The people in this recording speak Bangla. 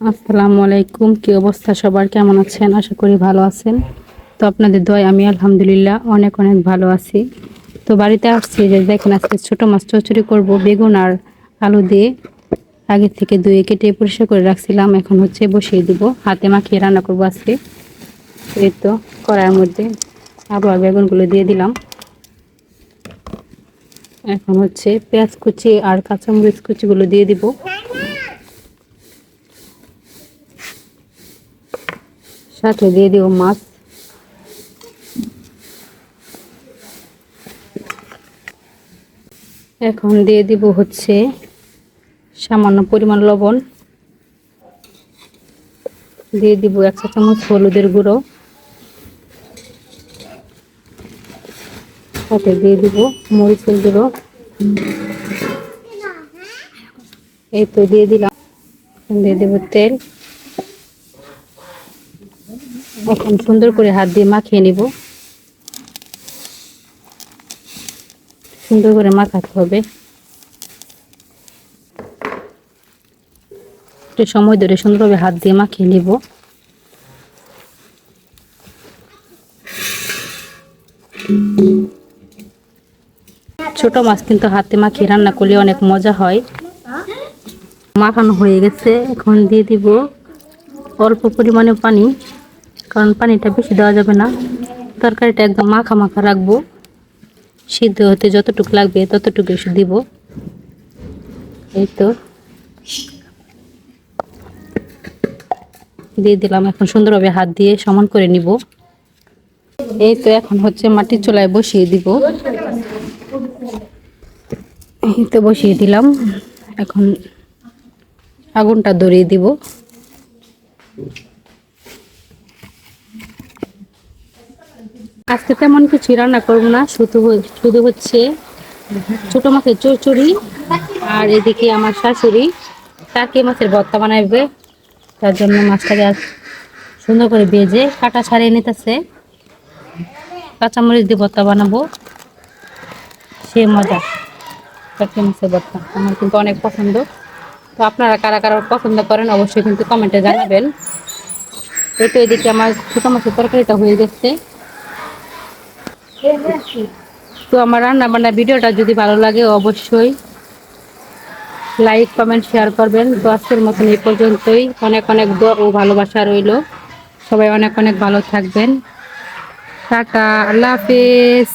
আসসালামু আলাইকুম কি অবস্থা সবার? কেমন আছেন? আশা করি ভালো আছেন। তো আপনাদের দয় আমি আলহামদুলিল্লাহ অনেক অনেক ভালো আছি। তো বাড়িতে আসছি যে দেখেন আজকে ছোটো মাছ চচড়ি করব, বেগুন আর আলু দিয়ে। আগে থেকে দুয়ে কেটে পরিষ্কার করে রাখছিলাম, এখন হচ্ছে বসিয়ে দিব। হাতে মাখিয়ে রান্না করব আজকে। এই তো, কড়াইয়ের মধ্যে আলু আর বেগুনগুলো দিয়ে দিলাম। এখন হচ্ছে পেঁয়াজ কুচি আর কাঁচামরিচ কুচিগুলো দিয়ে দিব। সাথে দিয়ে দিব মাছ। এখন দিয়ে দিব হচ্ছে সামান্য পরিমাণ লবণ। দিয়ে দিব এক চা চামচ হলুদের গুঁড়ো। সাথে দিয়ে দিব মরিচের গুঁড়ো। এই তো দিয়ে দিলাম। দিয়ে দেব তেল। এখন সুন্দর করে হাত দিয়ে মাখিয়ে নিব। সুন্দর করে মাখাতে হবে। একটু সময় ধরে সুন্দরভাবে হাত দিয়ে মাখিয়ে নিব। ছোট মাছ কিন্তু হাতে মাখিয়ে রান্না করলে অনেক মজা হয়। মাখানো হয়ে গেছে, এখন দিয়ে দিব অল্প পরিমাণে পানি। কারণ পানিটা বেশি দেওয়া যাবে না। তরকারিটা একদম মাখা মাখা রাখব। সিদ্ধ হতে যতটুকু লাগবে ততটুকু এসে দিব। এই তো। দিয়ে দিলাম এখন সুন্দরভাবে হাত দিয়ে সমান করে নিব। এই তো এখন হচ্ছে মাটির চুলায় বসিয়ে দিব। এই তো বসিয়ে দিলাম। এখন আগুনটা ধরিয়ে দিব। আজকে তেমন কিছু রান্না করব না, শুধু শুধু হচ্ছে ছোট মাছের চচ্চড়ি আর এদিকে আমার শাশুড়ি টাকি মাছের ভর্তা বানাইবে। তার জন্য মাছটাকে আজ সুন্দর করে বেজে কাটা ছাড়িয়ে নিতেছে। কাঁচামরিচ দিয়ে ভর্তা বানাবো। সে মজা, টাকি মাছের ভর্তা, আমার কিন্তু অনেক পছন্দ। তো আপনারা কারা কারা পছন্দ করেন অবশ্যই কিন্তু কমেন্টে জানাবেন। এই তো এদিকে আমার ছোটো মাছের তরকারিটা হয়ে গেছে। তো আমার রান্না বান্না ভিডিওটা যদি ভালো লাগে অবশ্যই লাইক, কমেন্ট, শেয়ার করবেন। তো আজকের মতন এই পর্যন্তই। অনেক অনেক দোয়া ও ভালোবাসা রইল। সবাই অনেক অনেক ভালো থাকবেন। টাটা, আল্লাহ হাফেজ।